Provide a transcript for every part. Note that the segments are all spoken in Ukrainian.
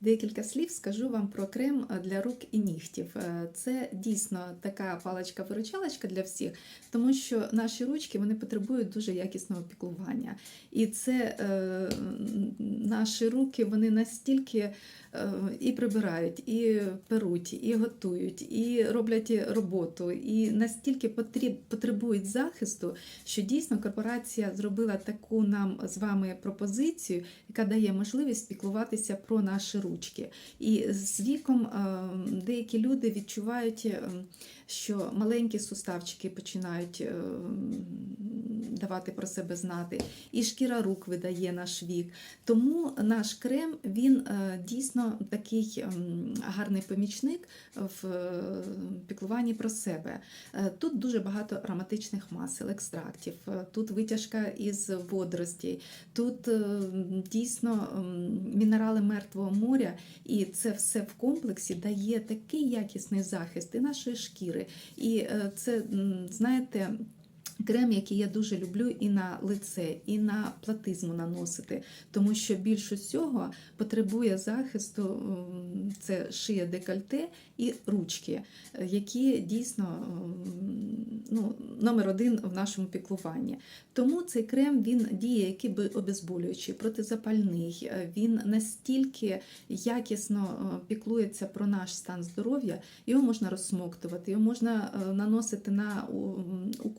декілька слів скажу вам про крем для рук і нігтів. Е, Це дійсно така паличка-виручалочка для всіх, тому що наші ручки вони потребують дуже якісного піклування. І це е, наші руки вони настільки е, і прибирають, і перуть, і готують, і роблять роботу, і настільки потріб, потребують захисту, що дійсно корпорація зробила таку нам з вами пропозицію, яка дає можливість піклуватися про наші ручки. І з віком е, деякі люди відчувають, е, що маленькі суставчики починають е, давати про себе знати, і шкіра рук видає наш вік. Тому наш крем він е, дійсно такий ем, гарний помічник в е, піклуванні про себе. Е, Тут дуже багато ароматичних масел, екстрактів, тут витяжка із водоростей, тут дійсно ем, мінерали мертвого моря, і це все в комплексі дає такий якісний захист і нашої шкіри. І це, знаєте, Крем, який я дуже люблю і на лице, і на платизму наносити, тому що більше всього потребує захисту це шия декольте і ручки, які дійсно ну, номер один в нашому піклуванні. Тому цей крем він діє як і обезболюючий, протизапальний. е, Він настільки якісно е, піклується про наш стан здоров'я, його можна розсмоктувати, його можна е, наносити на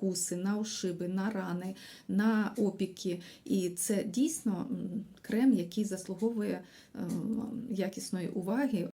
укуси, на ушиби, на рани, на опіки. І це дійсно крем, який заслуговує е, якісної уваги